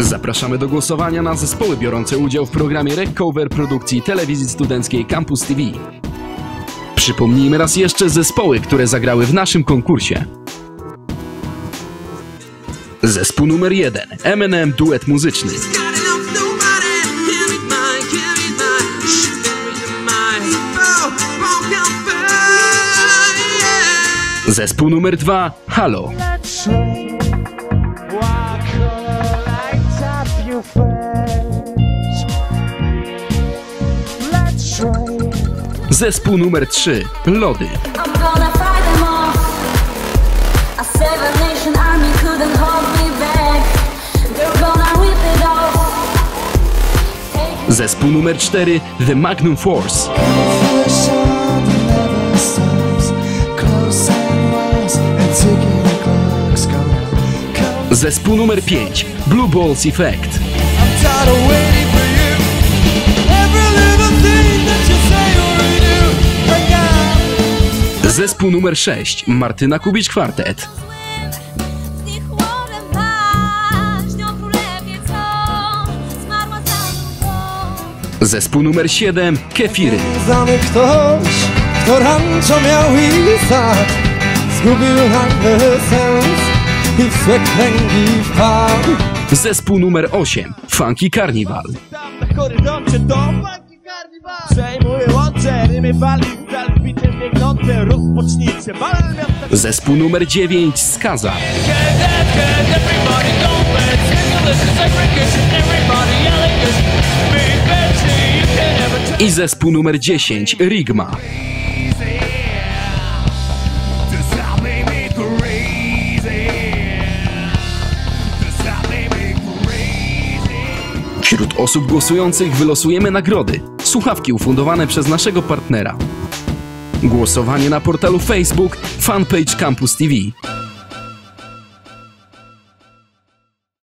Zapraszamy do głosowania na zespoły biorące udział w programie Recover produkcji telewizji studenckiej Campus TV. Przypomnijmy raz jeszcze zespoły, które zagrały w naszym konkursie. Zespół numer 1 Eminem Duet Muzyczny Got enough, nobody can rip it off. Take Zespół numer 4 The Magnum Force. Zespół numer 5 Blue Balls Effect Zespół numer 6 Martyna Kubicz Kwartet. Zespół numer 7 Kefiry. Znany ktoś, kto rancho miał i sad Zgubił nagle sens i w swe kręgi wpadł. Zespół numer 8 Funky Carnival. Tam na horyzoncie to Funky Carnival? Przejmuję łącze, rymy fali biegnące, rozpocznijcie Zespół numer 9 Skaza i zespół numer 10 Rigma. Wśród osób głosujących wylosujemy nagrody. Słuchawki ufundowane przez naszego partnera. Głosowanie na portalu Facebook Fanpage Campus TV.